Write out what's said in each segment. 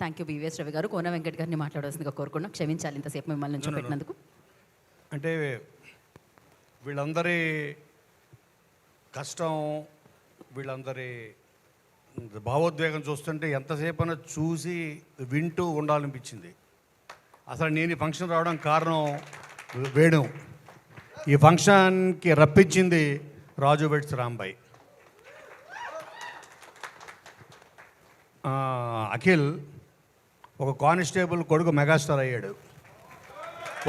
Thank you BVS Ravi గారు. కోన వెంకట్ గారిని మాట్లాడాల్సిందిగా కోరుకున్నాం క్షమించాలి ఇంతసేపు మిమ్మల్ని నుంచి పెట్టినందుకు అంటే వీళ్ళందరి కష్టం వీళ్ళందరి భావోద్వేగం చూస్తుంటే ఎంతసేపైనా చూసి వింటూ ఉండాలనిపించింది. అసలు నేను ఈ ఫంక్షన్ రావడం కారణం వేణు. ఈ ఫంక్షన్కి రప్పించింది రాజు బెట్స్ రాంబాయ్. అఖిల్ ఒక కానిస్టేబుల్ కొడుకు మెగాస్టార్ అయ్యాడు.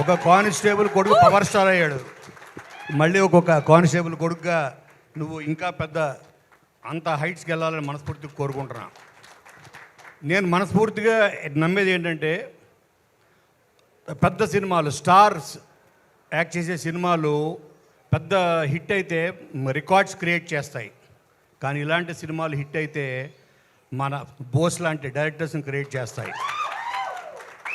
ఒక కానిస్టేబుల్ కొడుకు పవర్ స్టార్ అయ్యాడు. మళ్ళీ ఒక్కొక్క కానిస్టేబుల్ కొడుకుగా నువ్వు ఇంకా పెద్ద అంత హైట్స్కి వెళ్ళాలని మనస్ఫూర్తిగా కోరుకుంటున్నా. నేను మనస్ఫూర్తిగా నమ్మేది ఏంటంటే పెద్ద సినిమాలు స్టార్స్ యాక్ట్ చేసే సినిమాలు పెద్ద హిట్ అయితే రికార్డ్స్ క్రియేట్ చేస్తాయి. కానీ ఇలాంటి సినిమాలు హిట్ అయితే మన బోస్ లాంటి డైరెక్టర్స్ని క్రియేట్ చేస్తాయి.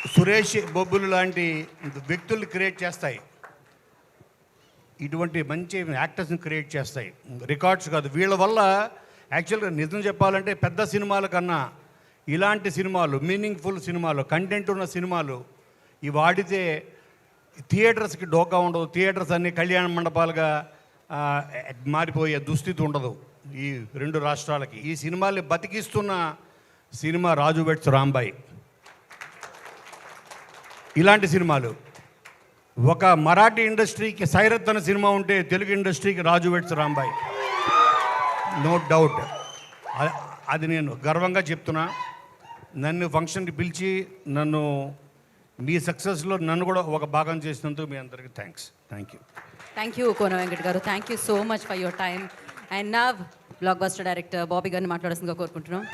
సురేష్ బొబ్బులు లాంటి వ్యక్తుల్ని క్రియేట్ చేస్తాయి. ఇటువంటి మంచి యాక్టర్స్ని క్రియేట్ చేస్తాయి. రికార్డ్స్ కాదు. వీళ్ళ వల్ల యాక్చువల్గా నిజం చెప్పాలంటే పెద్ద సినిమాల కన్నా ఇలాంటి సినిమాలు మీనింగ్ఫుల్ సినిమాలు కంటెంట్ ఉన్న సినిమాలు ఇవి వాడితే థియేటర్స్కి డోకా ఉండదు. థియేటర్స్ అన్ని కళ్యాణ మండపాలుగా మారిపోయే దుస్థితి ఉండదు ఈ రెండు రాష్ట్రాలకి. ఈ సినిమాల్ని బతికిస్తున్న సినిమా రాజు వెట్స్ రాంబాయి. ఇలాంటి సినిమాలు. ఒక మరాఠీ ఇండస్ట్రీకి సైరత్ అనే సినిమా ఉంటే తెలుగు ఇండస్ట్రీకి Raju weds Rambai. No doubt అది నేను గర్వంగా చెప్తున్నా. నన్ను ఫంక్షన్కి పిలిచి నన్ను మీ సక్సెస్లో నన్ను కూడా ఒక భాగం చేసినందుకు మీ అందరికీ thanks. Thank you thank you Kona Venkat గారు. Thank you so much for your time and నా బ్లాక్ బస్టర్ డైరెక్టర్ బాబీ గారిని మాట్లాడాల్సిందిగా కోరుకుంటున్నాం.